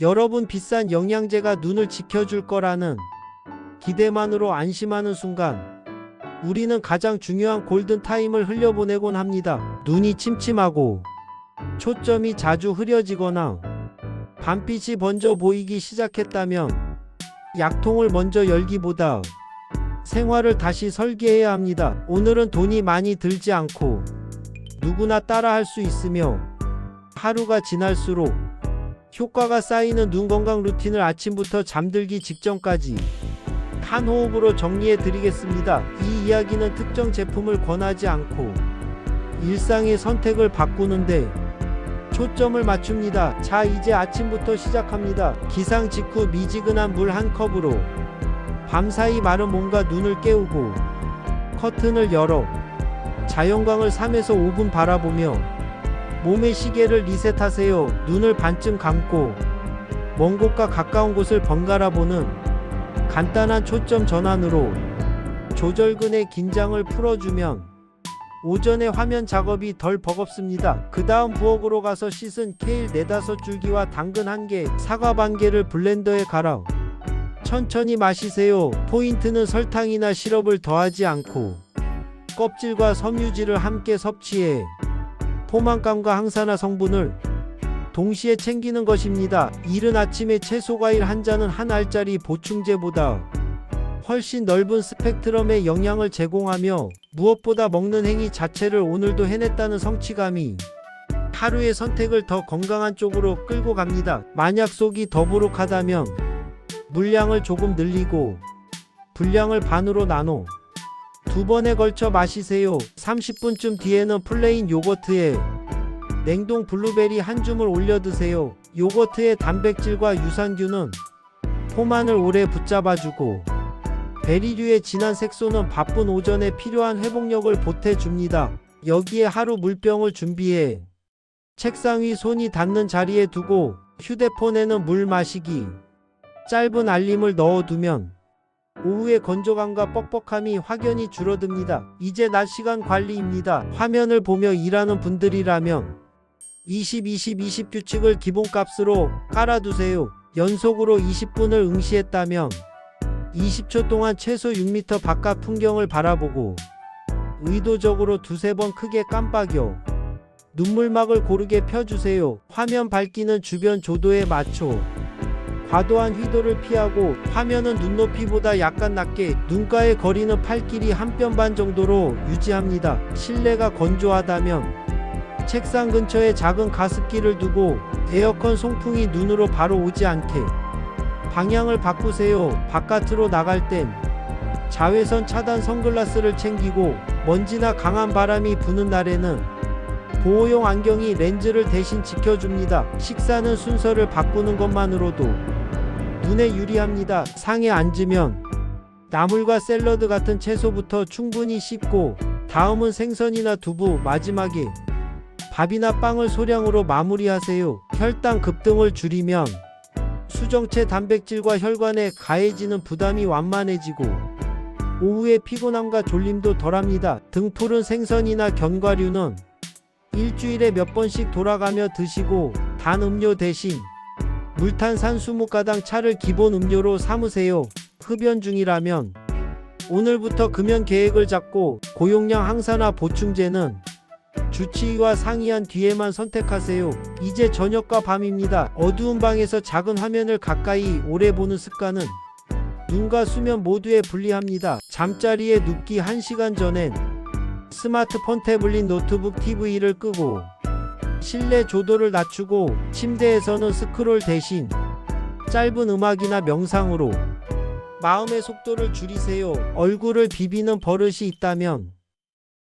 여러분 비싼 영양제가 눈을 지켜줄 거라는 기대만으로 안심하는 순간 우리는 가장 중요한 골든타임을 흘려보내곤 합니다. 눈이 침침하고 초점이 자주 흐려지거나 밤빛이 번져 보이기 시작했다면 약통을 먼저 열기보다 생활을 다시 설계해야 합니다. 오늘은 돈이 많이 들지 않고 누구나 따라 할 수 있으며 하루가 지날수록 효과가 쌓이는 눈 건강 루틴을 아침부터 잠들기 직전까지 한 호흡으로 정리해 드리겠습니다. 이 이야기는 특정 제품을 권하지 않고 일상의 선택을 바꾸는데 초점을 맞춥니다. 자, 이제 아침부터 시작합니다. 기상 직후 미지근한 물 한 컵으로 밤사이 마른 몸과 눈을 깨우고 커튼을 열어 자연광을 3에서 5분 바라보며 몸의 시계를 리셋하세요. 눈을 반쯤 감고 먼 곳과 가까운 곳을 번갈아 보는 간단한 초점 전환으로 조절근의 긴장을 풀어주면 오전에 화면 작업이 덜 버겁습니다. 그 다음 부엌으로 가서 씻은 케일 4, 5줄기와 당근 1개, 사과 반 개를 블렌더에 갈아 천천히 마시세요. 포인트는 설탕이나 시럽을 더하지 않고 껍질과 섬유질을 함께 섭취해 포만감과 항산화 성분을 동시에 챙기는 것입니다. 이른 아침에 채소 과일 한 잔은 한 알짜리 보충제보다 훨씬 넓은 스펙트럼의 영양을 제공하며 무엇보다 먹는 행위 자체를 오늘도 해냈다는 성취감이 하루의 선택을 더 건강한 쪽으로 끌고 갑니다. 만약 속이 더부룩하다면 물량을 조금 늘리고 분량을 반으로 나눠 두 번에 걸쳐 마시세요. 30분쯤 뒤에는 플레인 요거트에 냉동 블루베리 한 줌을 올려 드세요. 요거트의 단백질과 유산균은 포만을 오래 붙잡아주고 베리류의 진한 색소는 바쁜 오전에 필요한 회복력을 보태줍니다. 여기에 하루 물병을 준비해 책상 위 손이 닿는 자리에 두고 휴대폰에는 물 마시기 짧은 알림을 넣어두면 오후의 건조감과 뻑뻑함이 확연히 줄어듭니다. 이제 낮 시간 관리입니다. 화면을 보며 일하는 분들이라면 20, 20, 20 규칙을 기본값으로 깔아두세요. 연속으로 20분을 응시했다면 20초 동안 최소 6m 바깥 풍경을 바라보고 의도적으로 두세 번 크게 깜빡여 눈물막을 고르게 펴주세요. 화면 밝기는 주변 조도에 맞춰 과도한 휘도를 피하고 화면은 눈높이보다 약간 낮게 눈가의 거리는 팔길이 한 뼘 반 정도로 유지합니다. 실내가 건조하다면 책상 근처에 작은 가습기를 두고 에어컨 송풍이 눈으로 바로 오지 않게 방향을 바꾸세요. 바깥으로 나갈 땐 자외선 차단 선글라스를 챙기고 먼지나 강한 바람이 부는 날에는 보호용 안경이 렌즈를 대신 지켜줍니다. 식사는 순서를 바꾸는 것만으로도 눈에 유리합니다. 상에 앉으면 나물과 샐러드 같은 채소부터 충분히 씹고 다음은 생선이나 두부, 마지막에 밥이나 빵을 소량으로 마무리하세요. 혈당 급등을 줄이면 수정체 단백질과 혈관에 가해지는 부담이 완만해지고 오후에 피곤함과 졸림도 덜합니다. 등푸른 생선이나 견과류는 일주일에 몇 번씩 돌아가며 드시고 단 음료 대신 물탄 산수목가당 차를 기본 음료로 삼으세요. 흡연 중이라면 오늘부터 금연 계획을 잡고 고용량 항산화 보충제는 주치의와 상의한 뒤에만 선택하세요. 이제 저녁과 밤입니다. 어두운 방에서 작은 화면을 가까이 오래 보는 습관은 눈과 수면 모두에 불리합니다. 잠자리에 눕기 1시간 전엔 스마트폰 태블릿 노트북 TV를 끄고 실내 조도를 낮추고 침대에서는 스크롤 대신 짧은 음악이나 명상으로 마음의 속도를 줄이세요. 얼굴을 비비는 버릇이 있다면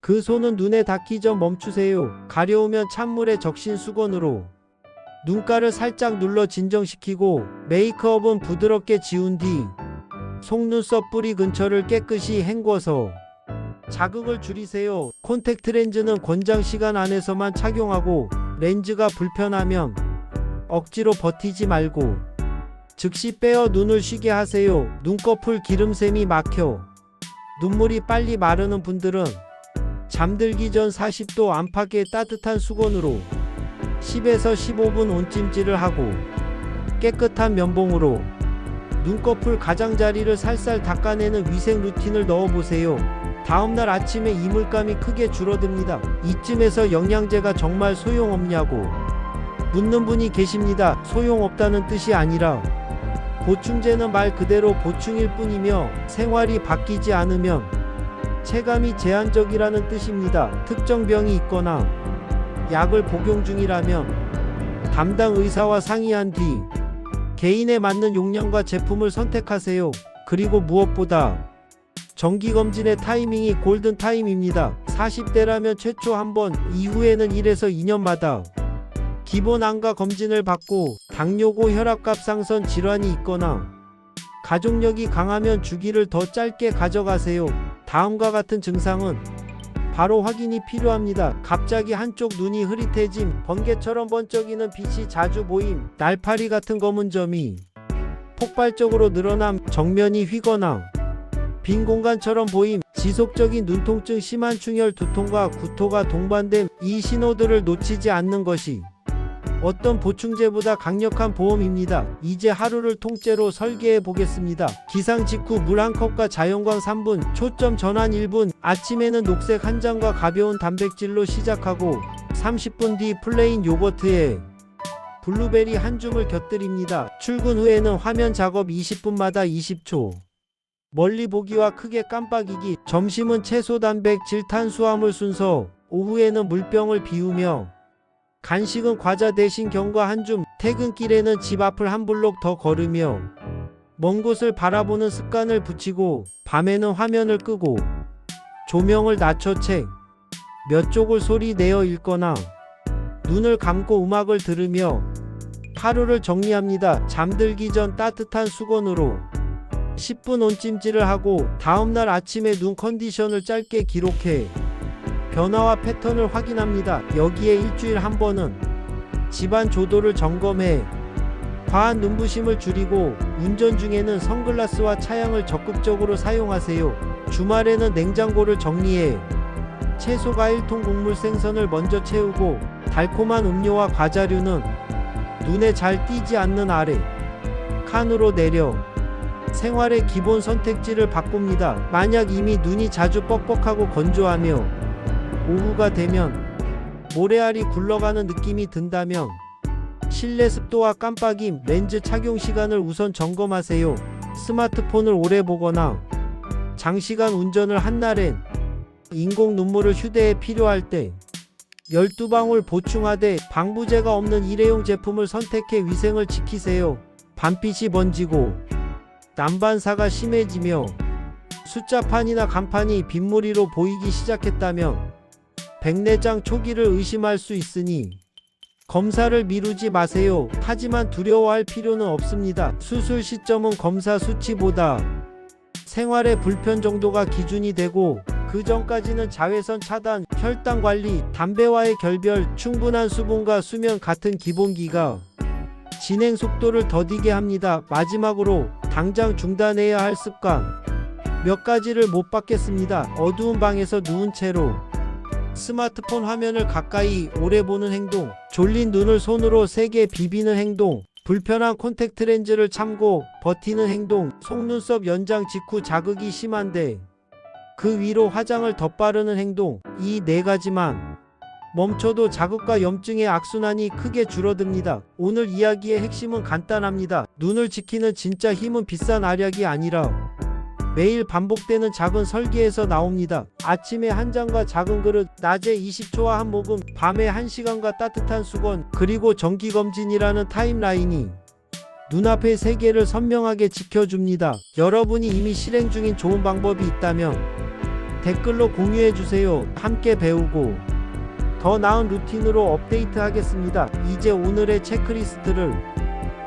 그 손은 눈에 닿기 전 멈추세요. 가려우면 찬물에 적신 수건으로 눈가를 살짝 눌러 진정시키고 메이크업은 부드럽게 지운 뒤 속눈썹 뿌리 근처를 깨끗이 헹궈서 자극을 줄이세요. 콘택트 렌즈는 권장 시간 안에서만 착용하고 렌즈가 불편하면 억지로 버티지 말고 즉시 빼어 눈을 쉬게 하세요. 눈꺼풀 기름샘이 막혀 눈물이 빨리 마르는 분들은 잠들기 전 40도 안팎의 따뜻한 수건으로 10에서 15분 온찜질을 하고 깨끗한 면봉으로 눈꺼풀 가장자리를 살살 닦아내는 위생 루틴을 넣어보세요. 다음날 아침에 이물감이 크게 줄어듭니다. 이쯤에서 영양제가 정말 소용없냐고 묻는 분이 계십니다. 소용없다는 뜻이 아니라 보충제는 말 그대로 보충일 뿐이며 생활이 바뀌지 않으면 체감이 제한적이라는 뜻입니다. 특정 병이 있거나 약을 복용 중이라면 담당 의사와 상의한 뒤 개인에 맞는 용량과 제품을 선택하세요. 그리고 무엇보다 정기검진의 타이밍이 골든타임입니다. 40대라면 최초 한 번, 이후에는 1에서 2년마다 기본 안과 검진을 받고 당뇨고 혈압값 상선 질환이 있거나 가족력이 강하면 주기를 더 짧게 가져가세요. 다음과 같은 증상은 바로 확인이 필요합니다. 갑자기 한쪽 눈이 흐릿해짐, 번개처럼 번쩍이는 빛이 자주 보임, 날파리 같은 검은 점이 폭발적으로 늘어남, 정면이 휘거나 빈 공간처럼 보임, 지속적인 눈통증, 심한 충혈, 두통과 구토가 동반됨, 이 신호들을 놓치지 않는 것이 어떤 보충제보다 강력한 보험입니다. 이제 하루를 통째로 설계해 보겠습니다. 기상 직후 물 한 컵과 자연광 3분, 초점 전환 1분, 아침에는 녹색 한 잔과 가벼운 단백질로 시작하고 30분 뒤 플레인 요거트에 블루베리 한 줌을 곁들입니다. 출근 후에는 화면 작업 20분마다 20초. 멀리 보기와 크게 깜빡이기. 점심은 채소 단백 질 탄수화물 순서. 오후에는 물병을 비우며 간식은 과자 대신 경과 한 줌, 퇴근길에는 집 앞을 한 블록 더 걸으며 먼 곳을 바라보는 습관을 붙이고 밤에는 화면을 끄고 조명을 낮춰 책 몇 쪽을 소리 내어 읽거나 눈을 감고 음악을 들으며 하루를 정리합니다. 잠들기 전 따뜻한 수건으로 10분 온찜질을 하고 다음날 아침에 눈 컨디션을 짧게 기록해 변화와 패턴을 확인합니다. 여기에 일주일 한 번은 집안 조도를 점검해 과한 눈부심을 줄이고 운전 중에는 선글라스와 차양을 적극적으로 사용하세요. 주말에는 냉장고를 정리해 채소 과일통 곡물 생선을 먼저 채우고 달콤한 음료와 과자류는 눈에 잘 띄지 않는 아래 칸으로 내려 생활의 기본 선택지를 바꿉니다. 만약 이미 눈이 자주 뻑뻑하고 건조하며 오후가 되면 모래알이 굴러가는 느낌이 든다면 실내 습도와 깜빡임, 렌즈 착용 시간을 우선 점검하세요. 스마트폰을 오래 보거나 장시간 운전을 한 날엔 인공 눈물을 휴대에 필요할 때 12방울 보충하되 방부제가 없는 일회용 제품을 선택해 위생을 지키세요. 반빛이 번지고 난반사가 심해지며 숫자판이나 간판이 빗무리로 보이기 시작했다면 백내장 초기를 의심할 수 있으니 검사를 미루지 마세요. 하지만 두려워할 필요는 없습니다. 수술 시점은 검사 수치보다 생활의 불편 정도가 기준이 되고 그 전까지는 자외선 차단, 혈당 관리, 담배와의 결별, 충분한 수분과 수면 같은 기본기가 진행 속도를 더디게 합니다. 마지막으로 당장 중단해야 할 습관. 몇 가지를 못 받겠습니다. 어두운 방에서 누운 채로. 스마트폰 화면을 가까이 오래 보는 행동, 졸린 눈을 손으로 세게 비비는 행동, 불편한 콘택트 렌즈를 참고 버티는 행동, 속눈썹 연장 직후 자극이 심한데 그 위로 화장을 덧바르는 행동, 이 네 가지만 멈춰도 자극과 염증의 악순환이 크게 줄어듭니다. 오늘 이야기의 핵심은 간단합니다. 눈을 지키는 진짜 힘은 비싼 알약이 아니라 매일 반복되는 작은 설계에서 나옵니다. 아침에 한 잔과 작은 그릇, 낮에 20초와 한 모금, 밤에 1시간과 따뜻한 수건, 그리고 정기검진이라는 타임라인이 눈앞의 세계를 선명하게 지켜줍니다. 여러분이 이미 실행 중인 좋은 방법이 있다면 댓글로 공유해주세요. 함께 배우고 더 나은 루틴으로 업데이트 하겠습니다. 이제 오늘의 체크리스트를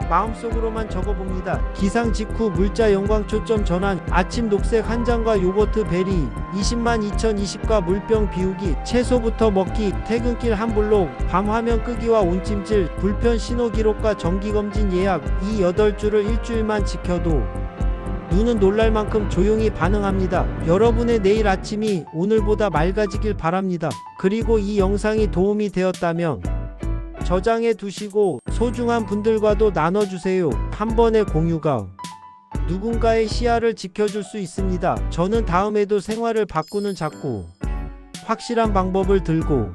마음속으로만 적어봅니다. 기상 직후 물자 영광 초점 전환 아침 녹색 한 잔과 요거트 베리 20만 2020과 물병 비우기 채소부터 먹기 퇴근길 한 블록 밤 화면 끄기와 온찜질 불편 신호 기록과 정기검진 예약 이 8줄을 일주일만 지켜도 눈은 놀랄 만큼 조용히 반응합니다. 여러분의 내일 아침이 오늘보다 맑아지길 바랍니다. 그리고 이 영상이 도움이 되었다면 저장해 두시고 소중한 분들과도 나눠주세요. 한 번의 공유가 누군가의 시야를 지켜줄 수 있습니다. 저는 다음에도 생활을 바꾸는 작고 확실한 방법을 들고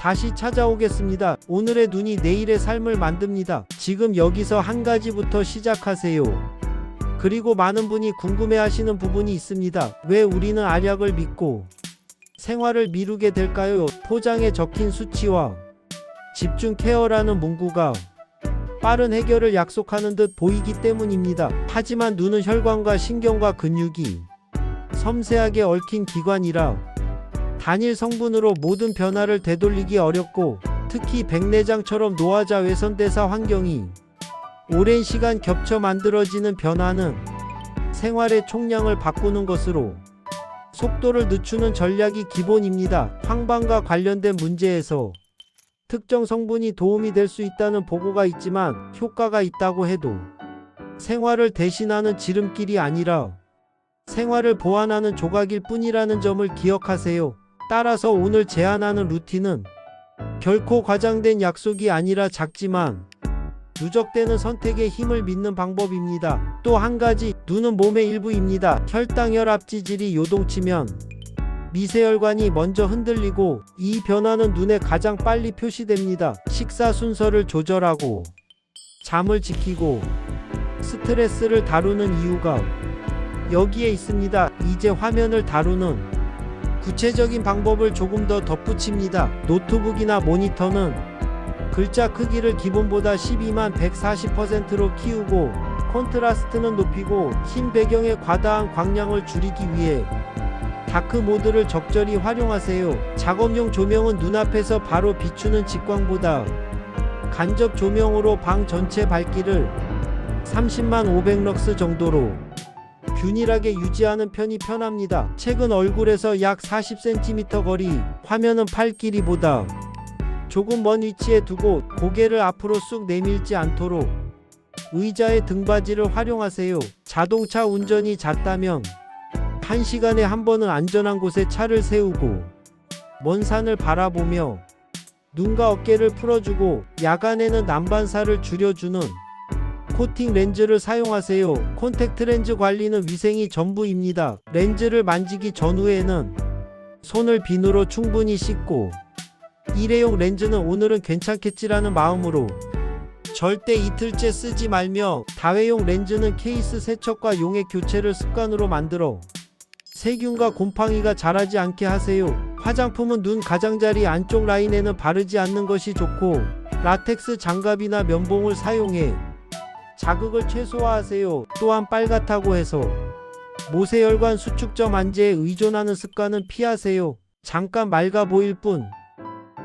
다시 찾아오겠습니다. 오늘의 눈이 내일의 삶을 만듭니다. 지금 여기서 한 가지부터 시작하세요. 그리고 많은 분이 궁금해 하시는 부분이 있습니다. 왜 우리는 알약을 믿고 생활을 미루게 될까요? 포장에 적힌 수치와 집중 케어라는 문구가 빠른 해결을 약속하는 듯 보이기 때문입니다. 하지만 눈은 혈관과 신경과 근육이 섬세하게 얽힌 기관이라 단일 성분으로 모든 변화를 되돌리기 어렵고 특히 백내장처럼 노화자 외선대사 환경이 오랜 시간 겹쳐 만들어지는 변화는 생활의 총량을 바꾸는 것으로 속도를 늦추는 전략이 기본입니다. 황방과 관련된 문제에서 특정 성분이 도움이 될 수 있다는 보고가 있지만 효과가 있다고 해도 생활을 대신하는 지름길이 아니라 생활을 보완하는 조각일 뿐이라는 점을 기억하세요. 따라서 오늘 제안하는 루틴은 결코 과장된 약속이 아니라 작지만 누적되는 선택의 힘을 믿는 방법입니다. 또 한 가지, 눈은 몸의 일부입니다. 혈당, 혈압, 지질이 요동치면 미세혈관이 먼저 흔들리고 이 변화는 눈에 가장 빨리 표시됩니다. 식사 순서를 조절하고 잠을 지키고 스트레스를 다루는 이유가 여기에 있습니다. 이제 화면을 다루는 구체적인 방법을 조금 더 덧붙입니다. 노트북이나 모니터는 글자 크기를 기본보다 12만 140%로 키우고 콘트라스트는 높이고 흰 배경의 과다한 광량을 줄이기 위해 다크 모드를 적절히 활용하세요. 작업용 조명은 눈앞에서 바로 비추는 직광보다 간접 조명으로 방 전체 밝기를 30만 500럭스 정도로 균일하게 유지하는 편이 편합니다. 최근 얼굴에서 약 40cm 거리, 화면은 팔 길이보다 조금 먼 위치에 두고 고개를 앞으로 쑥 내밀지 않도록 의자의 등받이를 활용하세요. 자동차 운전이 잦다면 한 시간에 한 번은 안전한 곳에 차를 세우고 먼 산을 바라보며 눈과 어깨를 풀어주고 야간에는 난반사를 줄여주는 코팅 렌즈를 사용하세요. 콘택트 렌즈 관리는 위생이 전부입니다. 렌즈를 만지기 전후에는 손을 비누로 충분히 씻고 일회용 렌즈는 오늘은 괜찮겠지라는 마음으로 절대 이틀째 쓰지 말며 다회용 렌즈는 케이스 세척과 용액 교체를 습관으로 만들어 세균과 곰팡이가 자라지 않게 하세요. 화장품은 눈 가장자리 안쪽 라인에는 바르지 않는 것이 좋고 라텍스 장갑이나 면봉을 사용해 자극을 최소화하세요. 또한 빨갛다고 해서 모세혈관 수축점 안제에 의존하는 습관은 피하세요. 잠깐 맑아 보일 뿐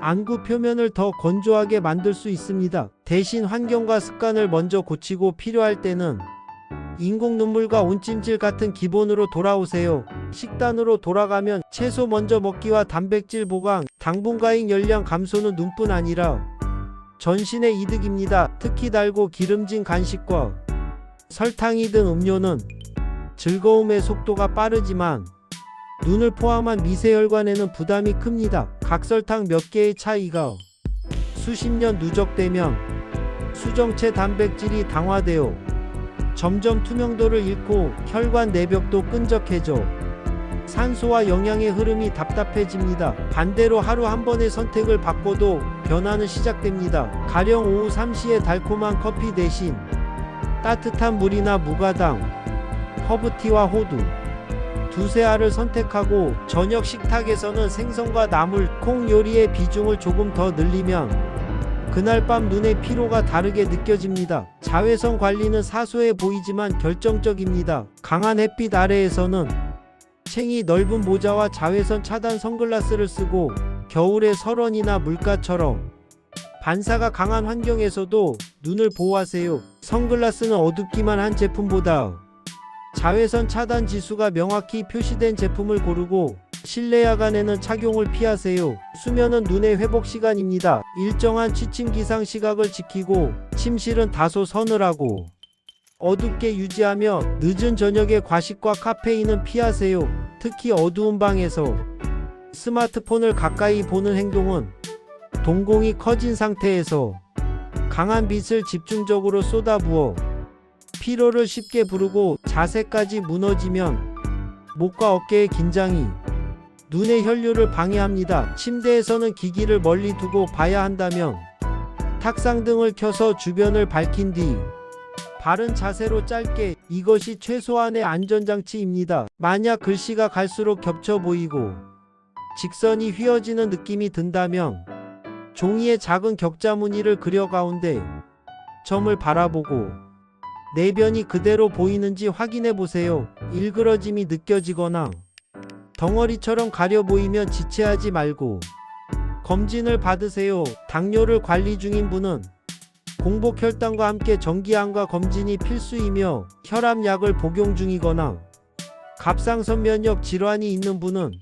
안구 표면을 더 건조하게 만들 수 있습니다. 대신 환경과 습관을 먼저 고치고 필요할 때는 인공 눈물과 온찜질 같은 기본으로 돌아오세요. 식단으로 돌아가면 채소 먼저 먹기와 단백질 보강, 당분과잉 열량 감소는 눈뿐 아니라 전신의 이득입니다. 특히 달고 기름진 간식과 설탕이 든 음료는 즐거움의 속도가 빠르지만 눈을 포함한 미세혈관에는 부담이 큽니다. 각설탕 몇 개의 차이가 수십 년 누적되면 수정체 단백질이 당화되어 점점 투명도를 잃고 혈관 내벽도 끈적해져 산소와 영양의 흐름이 답답해집니다. 반대로 하루 한 번의 선택을 바꿔도 변화는 시작됩니다. 가령 오후 3시에 달콤한 커피 대신 따뜻한 물이나 무가당, 허브티와 호두, 두세 알을 선택하고 저녁 식탁에서는 생선과 나물, 콩 요리의 비중을 조금 더 늘리면 그날 밤 눈의 피로가 다르게 느껴집니다. 자외선 관리는 사소해 보이지만 결정적입니다. 강한 햇빛 아래에서는 챙이 넓은 모자와 자외선 차단 선글라스를 쓰고 겨울에 설원이나 물가처럼 반사가 강한 환경에서도 눈을 보호하세요. 선글라스는 어둡기만 한 제품보다 자외선 차단 지수가 명확히 표시된 제품을 고르고 실내 야간에는 착용을 피하세요. 수면은 눈의 회복 시간입니다. 일정한 취침 기상 시각을 지키고 침실은 다소 서늘하고 어둡게 유지하며 늦은 저녁에 과식과 카페인은 피하세요. 특히 어두운 방에서 스마트폰을 가까이 보는 행동은 동공이 커진 상태에서 강한 빛을 집중적으로 쏟아부어 피로를 쉽게 부르고 자세까지 무너지면 목과 어깨의 긴장이 눈의 혈류를 방해합니다. 침대에서는 기기를 멀리 두고 봐야 한다면 탁상 등을 켜서 주변을 밝힌 뒤 바른 자세로 짧게 이것이 최소한의 안전장치입니다. 만약 글씨가 갈수록 겹쳐 보이고 직선이 휘어지는 느낌이 든다면 종이에 작은 격자 무늬를 그려 가운데 점을 바라보고 내변이 그대로 보이는지 확인해 보세요. 일그러짐이 느껴지거나 덩어리처럼 가려 보이면 지체하지 말고 검진을 받으세요. 당뇨를 관리 중인 분은 공복 혈당과 함께 정기암과 검진이 필수이며 혈압약을 복용 중이거나 갑상선 면역 질환이 있는 분은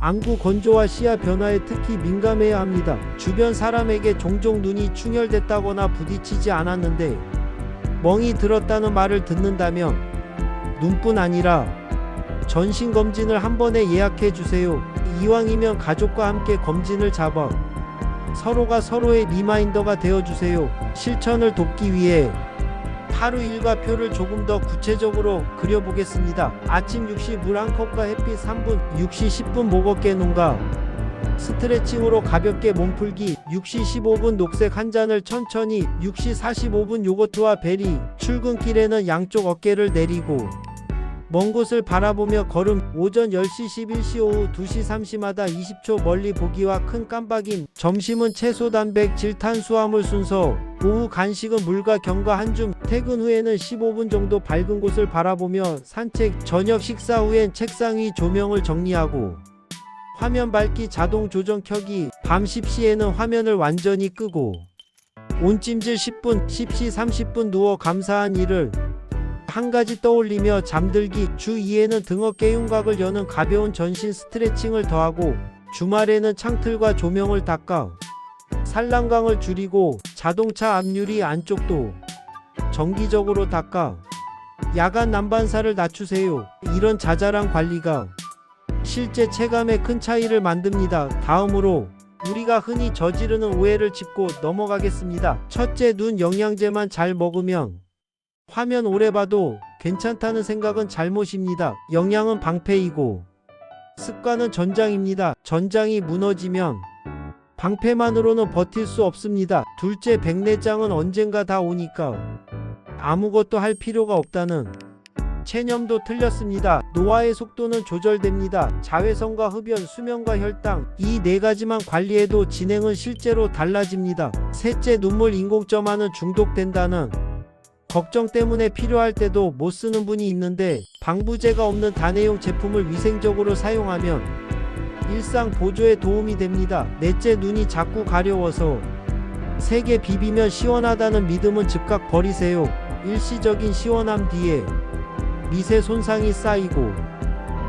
안구 건조와 시야 변화에 특히 민감해야 합니다. 주변 사람에게 종종 눈이 충혈됐다거나 부딪히지 않았는데 멍이 들었다는 말을 듣는다면 눈뿐 아니라 전신 검진을 한 번에 예약해 주세요. 이왕이면 가족과 함께 검진을 잡아 서로가 서로의 리마인더가 되어 주세요. 실천을 돕기 위해 하루 일과표를 조금 더 구체적으로 그려보겠습니다. 아침 6시 물 한 컵과 햇빛 3분, 6시 10분 목 어깨 농가, 스트레칭으로 가볍게 몸풀기, 6시 15분 녹색 한 잔을 천천히, 6시 45분 요거트와 베리, 출근길에는 양쪽 어깨를 내리고, 먼 곳을 바라보며 걸음 오전 10시 11시 오후 2시 3시마다 20초 멀리 보기와 큰 깜박임 점심은 채소 단백 질 탄수화물 순서 오후 간식은 물과 견과 한 줌 퇴근 후에는 15분 정도 밝은 곳을 바라보며 산책 저녁 식사 후엔 책상 위 조명을 정리하고 화면 밝기 자동 조정 켜기 밤 10시에는 화면을 완전히 끄고 온찜질 10분 10시 30분 누워 감사한 일을 한 가지 떠올리며 잠들기 주 2회는 등어 깨 윤곽을 여는 가벼운 전신 스트레칭을 더하고 주말에는 창틀과 조명을 닦아 산란광을 줄이고 자동차 앞유리 안쪽도 정기적으로 닦아 야간 난반사를 낮추세요. 이런 자잘한 관리가 실제 체감에 큰 차이를 만듭니다. 다음으로 우리가 흔히 저지르는 오해를 짚고 넘어가겠습니다. 첫째 눈 영양제만 잘 먹으면 화면 오래 봐도 괜찮다는 생각은 잘못입니다. 영양은 방패이고 습관은 전장입니다. 전장이 무너지면 방패만으로는 버틸 수 없습니다. 둘째 백내장은 언젠가 다 오니까 아무것도 할 필요가 없다는 체념도 틀렸습니다. 노화의 속도는 조절됩니다. 자외선과 흡연, 수면과 혈당 이 네 가지만 관리해도 진행은 실제로 달라집니다. 셋째 눈물 인공점화는 중독된다는 걱정 때문에 필요할 때도 못 쓰는 분이 있는데 방부제가 없는 다내용 제품을 위생적으로 사용하면 일상 보조에 도움이 됩니다. 넷째 눈이 자꾸 가려워서 세게 비비면 시원하다는 믿음은 즉각 버리세요. 일시적인 시원함 뒤에 미세 손상이 쌓이고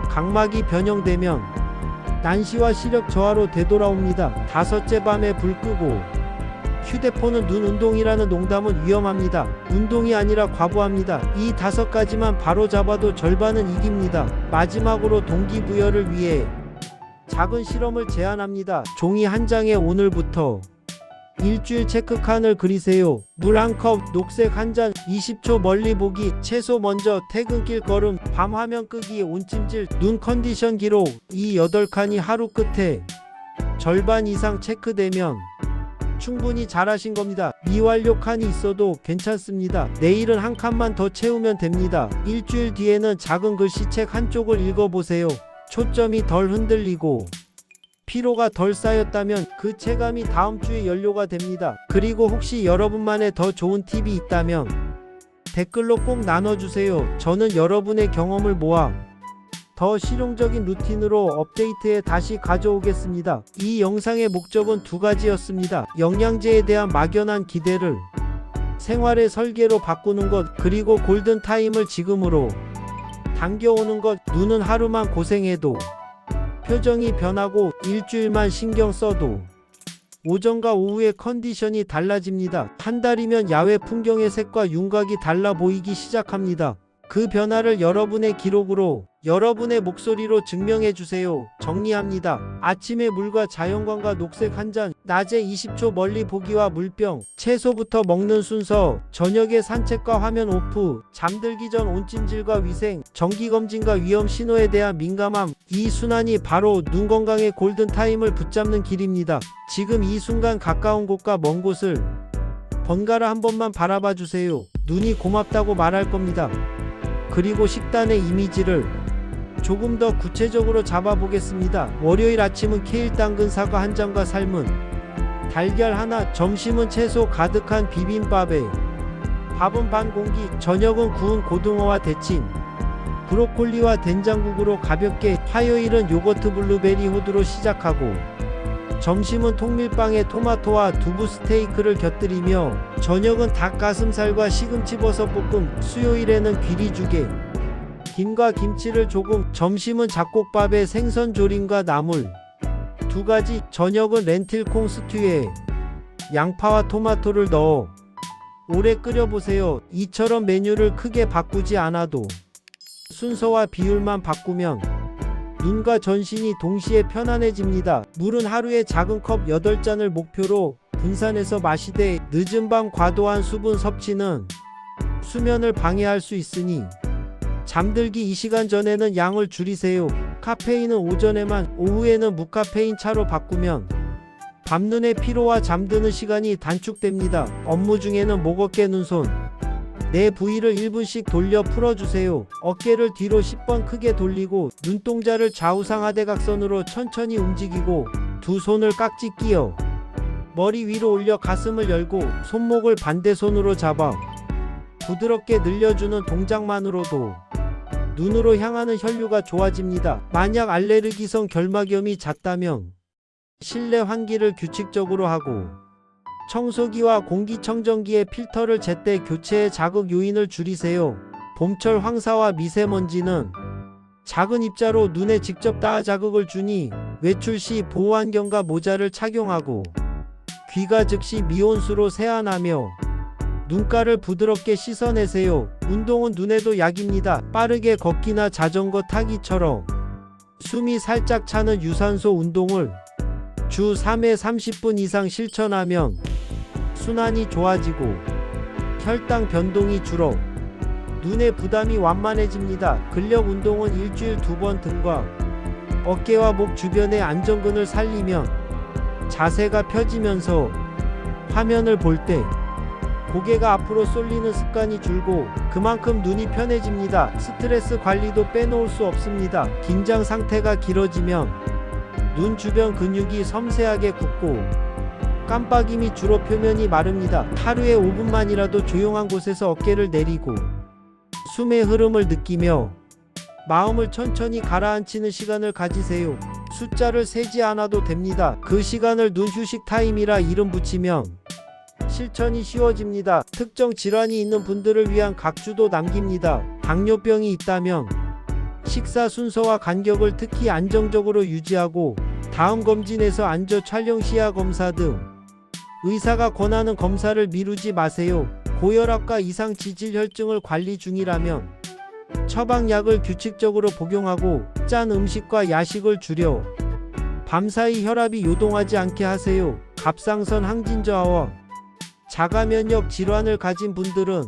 각막이 변형되면 난시와 시력 저하로 되돌아옵니다. 다섯째 밤에 불 끄고 휴대폰은 눈 운동이라는 농담은 위험합니다. 운동이 아니라 과부합니다. 이 다섯 가지만 바로 잡아도 절반은 이깁니다. 마지막으로 동기부여를 위해 작은 실험을 제안합니다. 종이 한 장에 오늘부터 일주일 체크칸을 그리세요. 물 한 컵, 녹색 한 잔, 20초 멀리 보기, 채소 먼저, 퇴근길 걸음, 밤 화면 끄기, 온찜질, 눈 컨디션 기록. 이 8칸이 하루 끝에 절반 이상 체크되면 충분히 잘하신 겁니다. 미완료 칸이 있어도 괜찮습니다. 내일은 한 칸만 더 채우면 됩니다. 일주일 뒤에는 작은 글씨책 한쪽을 읽어보세요. 초점이 덜 흔들리고 피로가 덜 쌓였다면 그 체감이 다음 주에 연료가 됩니다. 그리고 혹시 여러분만의 더 좋은 팁이 있다면 댓글로 꼭 나눠주세요. 저는 여러분의 경험을 모아 더 실용적인 루틴으로 업데이트해 다시 가져오겠습니다. 이 영상의 목적은 두 가지였습니다. 영양제에 대한 막연한 기대를 생활의 설계로 바꾸는 것, 그리고 골든타임을 지금으로 당겨오는 것, 눈은 하루만 고생해도 표정이 변하고 일주일만 신경 써도 오전과 오후의 컨디션이 달라집니다. 한 달이면 야외 풍경의 색과 윤곽이 달라 보이기 시작합니다. 그 변화를 여러분의 기록으로, 여러분의 목소리로 증명해 주세요. 정리합니다. 아침에 물과 자연광과 녹색 한 잔, 낮에 20초 멀리 보기와 물병, 채소부터 먹는 순서, 저녁에 산책과 화면 오프, 잠들기 전 온찜질과 위생, 정기검진과 위험 신호에 대한 민감함, 이 순환이 바로 눈 건강의 골든타임을 붙잡는 길입니다. 지금 이 순간 가까운 곳과 먼 곳을 번갈아 한 번만 바라봐 주세요. 눈이 고맙다고 말할 겁니다. 그리고 식단의 이미지를 조금 더 구체적으로 잡아보겠습니다. 월요일 아침은 케일 당근 사과 한 잔과 삶은 달걀 하나, 점심은 채소 가득한 비빔밥에 밥은 반 공기, 저녁은 구운 고등어와 데침, 브로콜리와 된장국으로 가볍게, 화요일은 요거트 블루베리 호두로 시작하고 점심은 통밀빵에 토마토와 두부 스테이크를 곁들이며 저녁은 닭가슴살과 시금치 버섯 볶음, 수요일에는 귀리죽에 김과 김치를 조금, 점심은 잡곡밥에 생선 조림과 나물 두 가지, 저녁은 렌틸콩 스튜에 양파와 토마토를 넣어 오래 끓여보세요. 이처럼 메뉴를 크게 바꾸지 않아도 순서와 비율만 바꾸면 눈과 전신이 동시에 편안해집니다. 물은 하루에 작은 컵 8잔을 목표로 분산해서 마시되 늦은 밤 과도한 수분 섭취는 수면을 방해할 수 있으니 잠들기 2시간 전에는 양을 줄이세요. 카페인은 오전에만, 오후에는 무카페인 차로 바꾸면 밤눈의 피로와 잠드는 시간이 단축됩니다. 업무 중에는 목, 어깨, 눈손 내 부위를 1분씩 돌려 풀어주세요. 어깨를 뒤로 10번 크게 돌리고 눈동자를 좌우상 하대각선으로 천천히 움직이고 두 손을 깍지 끼어 머리 위로 올려 가슴을 열고 손목을 반대손으로 잡아 부드럽게 늘려주는 동작만으로도 눈으로 향하는 혈류가 좋아집니다. 만약 알레르기성 결막염이 잦다면 실내 환기를 규칙적으로 하고 청소기와 공기청정기의 필터를 제때 교체해 자극 요인을 줄이세요. 봄철 황사와 미세먼지는 작은 입자로 눈에 직접 닿아 자극을 주니 외출 시 보호안경과 모자를 착용하고 귀가 즉시 미온수로 세안하며 눈가를 부드럽게 씻어내세요. 운동은 눈에도 약입니다. 빠르게 걷기나 자전거 타기처럼 숨이 살짝 차는 유산소 운동을 주 3회 30분 이상 실천하면 순환이 좋아지고 혈당 변동이 줄어 눈의 부담이 완만해집니다. 근력 운동은 일주일 두 번 등과 어깨와 목 주변의 안정근을 살리면 자세가 펴지면서 화면을 볼 때 고개가 앞으로 쏠리는 습관이 줄고 그만큼 눈이 편해집니다. 스트레스 관리도 빼놓을 수 없습니다. 긴장 상태가 길어지면 눈 주변 근육이 섬세하게 굳고 깜빡임이 주로 표면이 마릅니다. 하루에 5분만이라도 조용한 곳에서 어깨를 내리고 숨의 흐름을 느끼며 마음을 천천히 가라앉히는 시간을 가지세요. 숫자를 세지 않아도 됩니다. 그 시간을 눈 휴식 타임이라 이름 붙이면 실천이 쉬워집니다. 특정 질환이 있는 분들을 위한 각주도 남깁니다. 당뇨병이 있다면 식사 순서와 간격을 특히 안정적으로 유지하고 다음 검진에서 안저 촬영 시야 검사 등 의사가 권하는 검사를 미루지 마세요. 고혈압과 이상 지질 혈증을 관리 중이라면 처방약을 규칙적으로 복용하고 짠 음식과 야식을 줄여 밤사이 혈압이 요동하지 않게 하세요. 갑상선 항진 저하와 자가 면역 질환을 가진 분들은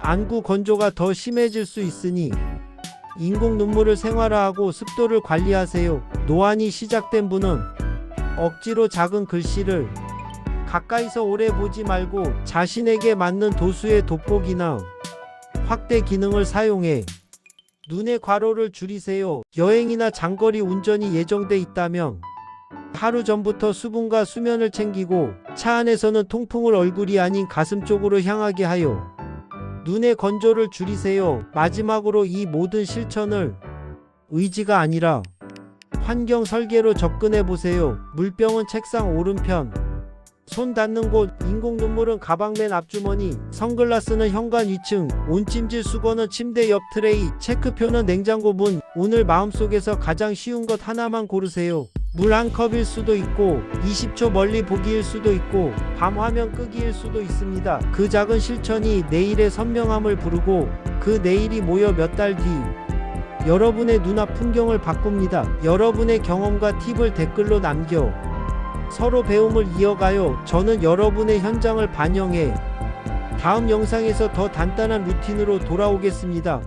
안구 건조가 더 심해질 수 있으니 인공 눈물을 생활화하고 습도를 관리하세요. 노안이 시작된 분은 억지로 작은 글씨를 가까이서 오래 보지 말고 자신에게 맞는 도수의 돋보기나 확대 기능을 사용해 눈의 과로를 줄이세요. 여행이나 장거리 운전이 예정돼 있다면 하루 전부터 수분과 수면을 챙기고 차 안에서는 통풍을 얼굴이 아닌 가슴 쪽으로 향하게 하여 눈의 건조를 줄이세요. 마지막으로 이 모든 실천을 의지가 아니라 환경 설계로 접근해 보세요. 물병은 책상 오른편, 손 닿는 곳, 인공 눈물은 가방 맨 앞주머니, 선글라스는 현관 위층, 온찜질 수건은 침대 옆 트레이, 체크표는 냉장고 문. 오늘 마음속에서 가장 쉬운 것 하나만 고르세요. 물 한 컵일 수도 있고 20초 멀리 보기일 수도 있고 밤 화면 끄기일 수도 있습니다. 그 작은 실천이 내일의 선명함을 부르고 그 내일이 모여 몇 달 뒤 여러분의 눈앞 풍경을 바꿉니다. 여러분의 경험과 팁을 댓글로 남겨 서로 배움을 이어가요. 저는 여러분의 현장을 반영해 다음 영상에서 더 단단한 루틴으로 돌아오겠습니다.